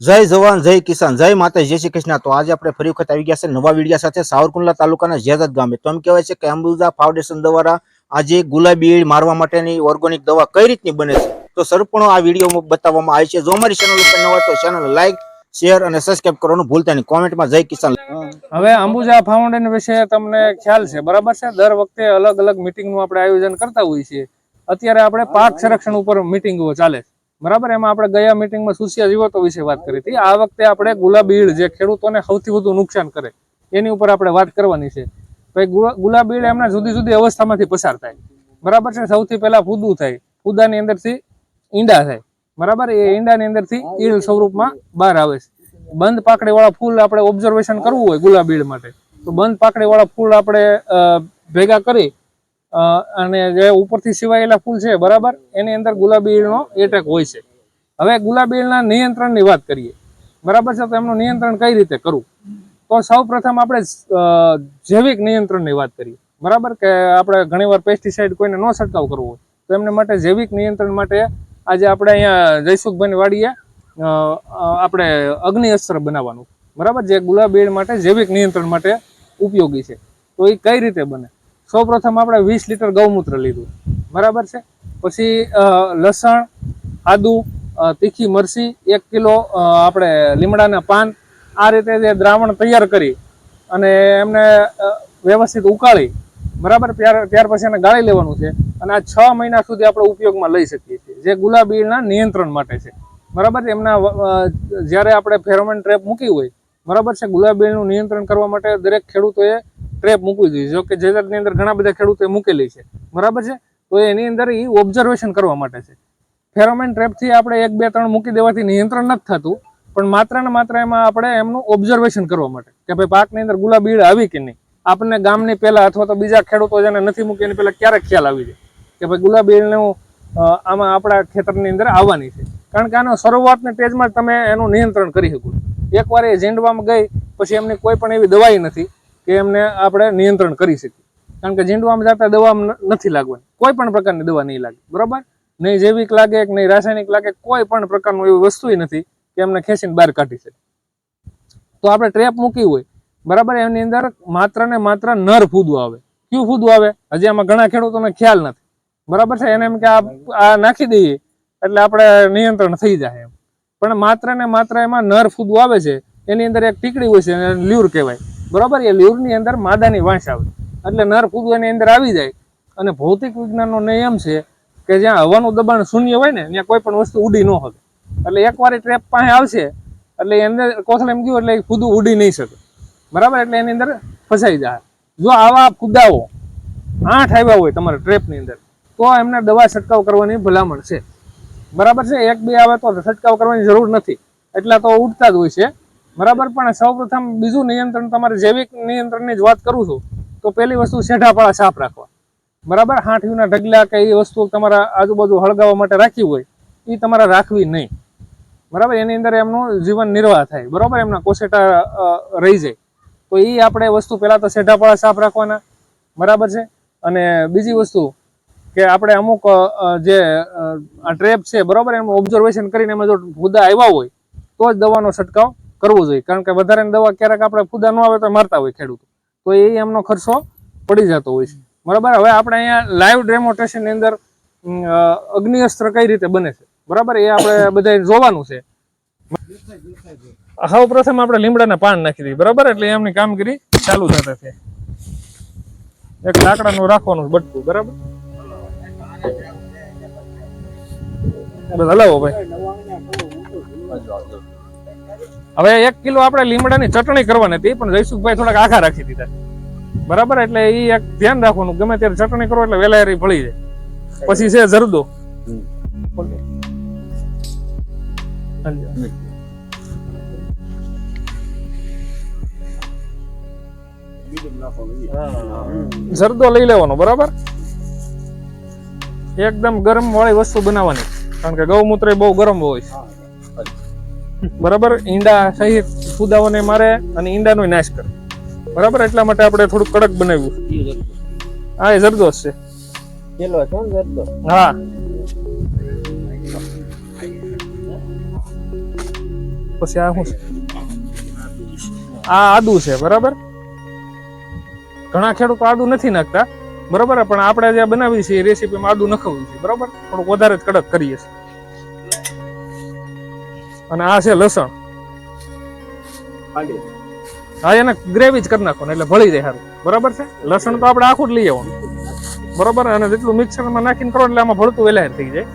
જય જવાન, જય કિસાન, જય માતા જય શ્રી કૃષ્ણ. તો આજે આપણે ફરી વખત આવી ગયા છે નવા વિડીયા સાથે સાવરકુંડલા તાલુકાના જેદત ગામે. તો એમ કહેવાય છે કે અંબુજા ફાઉન્ડેશન દ્વારા આજે ગુલાબી મારવા માટેની ઓર્ગોનિક દવા કઈ રીતની બને છે? તો સરપણો આ વિડીયોમાં બતાવવામાં આવે છે. જો અમારી ચેનલ ઉપર નવા તો ચેનલ લાઈક, શેર અને સબસ્ક્રાઇબ કરવાનું ભૂલતા નહીં. કોમેન્ટમાં જય કિસાન. હવે અંબુજા ફાઉન્ડેશન વિશે તમને ખ્યાલ છે, બરાબર છે? દર વખતે અલગ અલગ મિટિંગનું આપણે આયોજન કરતા હોઈએ છીએ. અત્યારે આપણે પાક સંરક્ષણ ઉપર મિટિંગો ચાલે છે. બરાબર? એમાં આપણે ગયા મિટિંગમાં સુસિયા જીવતો વિશે વાત કરી હતી. આ વખતે આપણે ગુલાબી ઈળ જે ખેડૂતોને સૌથી વધુ નુકસાન કરે, એની ઉપર આપણે વાત કરવાની છે. ભાઈ ગુલાબીળ એમના જુદી જુદી અવસ્થામાંથી પસાર થાય. બરાબર છે? સૌથી પહેલા ફૂદું થાય. ફૂદાની અંદરથી ઈંડા થાય. બરાબર? એ ઈંડાની અંદરથી ઈળ સ્વરૂપમાં બહાર આવે છે. બંધ પાકડીવાળા ફૂલ આપણે ઓબ્ઝર્વેશન કરવું હોય ગુલાબ ઈળ માટે. તો બંધ પાકડીવાળા ફૂલ આપણે ભેગા કરી અને જે ઉપરથી સિવાયેલા ફૂલ છે, બરાબર? એની અંદર ગુલાબી ઈળનો એટેક હોય છે. હવે ગુલાબી ઈળના નિયંત્રણની વાત કરીએ. બરાબર છે? તો એમનું નિયંત્રણ કઈ રીતે કરવું? તો સૌ પ્રથમ આપણે જૈવિક નિયંત્રણની વાત કરીએ. બરાબર? કે આપણે ઘણીવાર પેસ્ટિસાઇડ કોઈને ન છંટકાવ કરવો હોય, તો એમને માટે જૈવિક નિયંત્રણ માટે આજે આપણે અહીંયા જયસુખભાઈની વાડીએ આપણે અગ્નિ અસ્ત્ર બનાવવાનું. બરાબર? જે ગુલાબી ઈળ માટે જૈવિક નિયંત્રણ માટે ઉપયોગી છે. તો એ કઈ રીતે બને? સૌપ્રથમ આપણે વીસ લીટર ગૌમૂત્ર લીધું. બરાબર છે? પછી લસણ, આદુ તીખી મરચી, એક કિલો આપણે લીમડાના પાન, આ રીતે જે દ્રાવણ તૈયાર કરી અને એમને વ્યવસ્થિત ઉકાળી, બરાબર? ત્યાર ત્યાર પછી એને ગાળી લેવાનું છે અને આ છ મહિના સુધી આપણે ઉપયોગમાં લઈ શકીએ છીએ, જે ગુલાબીના નિયંત્રણ માટે છે. બરાબર? એમના જ્યારે આપણે ફેરોમેન ટ્રેપ મૂકી હોય, બરાબર છે? ગુલાબીનું નિયંત્રણ કરવા માટે દરેક ખેડૂતોએ ટ્રેપ મૂકવી જોઈએ. જો કે જેની અંદર ઘણા બધા ખેડૂતોએ મૂકેલી છે. બરાબર છે? તો એની અંદર એ ઓબ્ઝર્વેશન કરવા માટે છે. ફેરોમેન ટ્રેપથી આપણે એક, બે, ત્રણ મૂકી દેવાથી નિયંત્રણ નથી થતું, પણ માત્ર ને માત્ર એમાં આપણે એમનું ઓબ્ઝર્વેશન કરવા માટે. કે ભાઈ પાકની અંદર ગુલાબી ઈળ આવી કે નહીં? આપણને ગામની પહેલા અથવા તો બીજા ખેડૂતો જેને નથી મૂકી, એની પહેલાં ક્યારેક ખ્યાલ આવી જાય. કે ભાઈ ગુલાબી ઈળનું આમાં આપણા ખેતરની અંદર આવવાની છે. કારણ કે આનો શરૂઆતને સ્ટેજમાં જ તમે એનું નિયંત્રણ કરી શકો એકવાર એ ઝીંડવામાં ગઈ, પછી એમની કોઈ પણ એવી દવાઈ નથી. કે એમને આપણે નિયંત્રણ કરી શકીએ. કારણ કે ઝીંડવામાં જતા દવા નથી લાગવાની. કોઈ પણ પ્રકારની દવા નહીં લાગે. બરાબર? નહીં જૈવિક લાગે કે નહીં રાસાયણિક લાગે, કોઈ પણ પ્રકારનું એવી વસ્તુ નથી કે એમને ખેંચીને બહાર કાઢી શકે. તો આપણે ટ્રેપ મૂકી હોય. બરાબર? એની અંદર માત્ર ને માત્ર નર ફૂદું આવે. ક્યુ ફૂદું આવે? હજી આમાં ઘણા ખેડૂતોને ખ્યાલ નથી. બરાબર છે? એને એમ કે આ નાખી દઈએ. એટલે આપણે નિયંત્રણ થઈ જાય એમ. પણ માત્ર ને માત્ર એમાં નર ફૂદું આવે છે. એની અંદર એક ટીકડી હોય છે લ્યુર કહેવાય. બરાબર? એ લ્યુરની અંદર માદાની વાંસ આવે. એટલે નર ફૂદું એની અંદર આવી જાય. અને ભૌતિક વિજ્ઞાનનો નિયમ છે કે જ્યાં હવાનું દબાણ શૂન્ય હોય ને, ત્યાં કોઈ પણ વસ્તુ ઉડી ન શકે એટલે એકવાર એ ટ્રેપ પાસે આવશે, એટલે એને કોથળે એમ ગયું એટલે એ ખુદું ઉડી નહીં શકે. બરાબર? એટલે એની અંદર ફસાઈ જાય. જો આવા ખુદાઓ આઠ આવ્યા હોય તમારા ટ્રેપની અંદર, તો એમને દવા છંટકાવ કરવાની ભલામણ છે. બરાબર છે? એક, બે આવે તો છંટકાવ કરવાની જરૂર નથી. એટલા તો ઉડતા જ હોય છે. બરાબર? પણ સૌપ્રથમ બીજું નિયંત્રણ, તમારે જૈવિક નિયંત્રણની જ વાત કરું છું, તો પહેલી વસ્તુ શેઢાપાળા સાફ રાખવા. બરાબર? હાંઠીઓના ઢગલા કે એ વસ્તુ તમારા આજુબાજુ હળગાવવા માટે રાખી હોય એ તમારે રાખવી નહીં. બરાબર? એની અંદર એમનું જીવન નિર્વાહ થાય. બરાબર? એમના કોસેટા રહી જાય. તો એ આપણે વસ્તુ પહેલાં તો શેઢાપાળા સાફ રાખવાના. બરાબર છે? અને બીજી વસ્તુ કે આપણે અમુક જે આ ટ્રેપ છે, બરાબર? એનું ઓબ્ઝર્વેશન કરીને એમાં જો ફૂદા આવ્યા હોય, તો જ દવાનો છંટકાવ કરવો જોઈએ. કારણ કે વધારાની દવા ક્યારેક આપણે ફૂદા ન આવે તો મારતા હોય ખેડૂતો. તો એ એમનો ખર્ચો પડી જતો હોય છે. બરાબર? હવે આપણે અહીંયા લાઈવ ડેમોન્સ્ટ્રેશનની અંદર અગ્નિઅસ્ત્ર કઈ રીતે બને છે? બરાબર? એ આપણે બધા જોવાનું છે. સૌ પ્રથમ આપણે લીમડાના પાન નાખી દઈએ. બરાબર? એટલે એમની કામગીરી ચાલુ થતા છે. એક લાકડાનું રાખવાનું બટકું. બરાબર? હલાવો ભાઈ. હવે એક કિલો આપણે લીમડાની ચટણી કરવાની હતી, પણ જયસુખભાઈ થોડાક આખા રાખી દીધા. બરાબર? એટલે એ એક ધ્યાન રાખવાનું, ગમે ત્યારે ચટણી કરો એટલે વેલાયરી ભળી જાય. પછી છે જરદો. જરદો લઈ લેવાનો, બરાબર? એકદમ ગરમ વાળી વસ્તુ બનાવવાની, કારણ કે ગૌમૂત્ર બહુ ગરમ હોય. છે બરાબર? ઈંડા સહિત ફુદાઓને મારે અને ઈંડાનો નાશ કરે. બરાબર? એટલા માટે આપણે થોડું કડક બનાવ્યું. હા એ જરદોસ છે. પેલો છે જરદો હા. પછી આ શું છે? આ આદુ છે બરાબર? ઘણા ખેડૂતો આદુ નથી નાખતા. બરાબર? પણ આપણે જે બનાવી છે એ રેસીપીમાં આદુ નખવું છે બરાબર? થોડુંક વધારે જ કડક કરીએ છીએ. અને આ છે લસણ. હા એને ગ્રેવી જ કરી નાખવાનું એટલે ભળી જાય સારું બરાબર છે? લસણ તો આપણે આખું જ લઈ આવવાનું. બરાબર? અને જેટલું મિક્સરમાં નાખીને કરો એટલે આમાં ભળતું વેલાય થઈ જાય.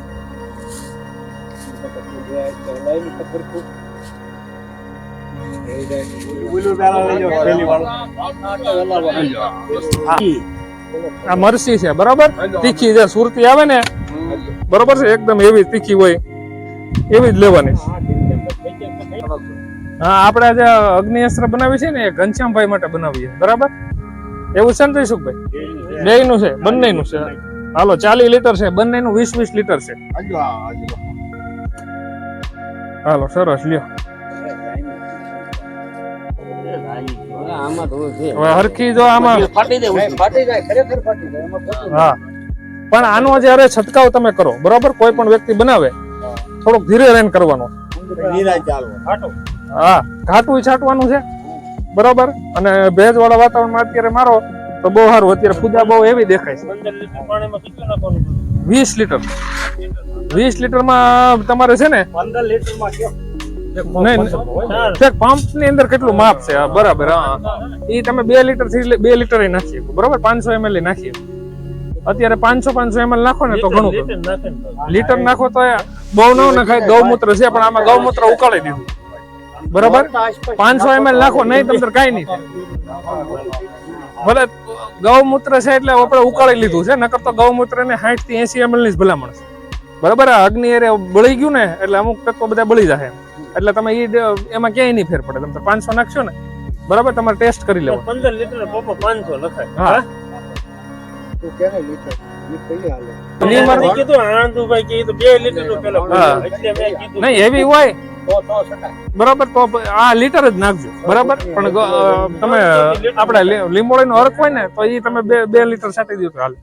આ મરસી છે બરાબર? તીખી જે સુરતી આવે ને બરોબર છે? એકદમ એવી તીખી હોય એવી જ લેવાની હા આપણે જે અગ્નિ અસ્ત્ર બનાવી છે ને એ ઘનશ્યામભાઈ માટે બનાવીએ. બરાબર? એવું છે ને જયસુખભાઈ બે નું છે બંને નું છે. હાલો ચાલીસ લીટર છે બંને નું વીસ વીસ લીટર છે. હાલો સરસ લ્યો. આમાં થોડું છે હવે હરખી જો આમાં ફાટી જાય ખરેખર ફાટી જાય હા. પણ આનો જયારે છંટકાવ તમે કરો બરાબર? કોઈ પણ વ્યક્તિ બનાવે થોડોક ધીરે રહીને કરવાનો. હા ઘાટું છાંટવાનું છે. બરોબર? અને ભેજ વાળા વાતાવરણમાં અત્યારે મારો તો બહુ સારું. અત્યારે ફૂદા બહુ એવી દેખાય છે. વીસ લીટર. વીસ લીટરમાં તમારે છે ને નહીં પંપની? અંદર કેટલું માપ છે? હા, બરાબર હા. એ તમે બે લીટરથી બે લીટર નાખીએ બરોબર? પાંચસો એમએલ નાખીએ અત્યારે પાંચસો પાંચસો એમએલ નાખો ને તો ઘણું લીટર નાખો તો એ બહુ ન નાખાય ગૌમૂત્ર છે પણ આમાં ગૌમૂત્ર ઉકાળી દીધું. બરાબર? પાંચસો એમએલ નાખો નહીં તમને કઈ નહીં ભલે ગૌમૂત્ર છે એટલે આપણે ઉકાળી લીધું છે નકર તો ગૌમૂત્ર ને સાઠથી એસી એમએલની ભલામણ છે. બરાબર? આ અગ્નિ એરે બળી ગયું ને એટલે અમુક તત્વો બધા બળી જાય એટલે તમે ઈ એમાં ક્યાંય નહીં ફેર પડે. તમે પાંચસો નાખશો ને બરાબર? તમારે ટેસ્ટ કરી લેવો પંદર લીટર પપ્પા પાંચસો લખાય. હા. કીધું આનંદભાઈ કે ઈ તો બે લીટરનું પેલા હા. એટલે મેં કીધું નહીં એવી હોય બરાબર તો આ લીટર જ નાખજો. બરાબર? પણ તમે આપણે લીંબોળી નો અર્ક હોય ને તો એ તમે બે બે લીટર છાંટી દો તો હાલે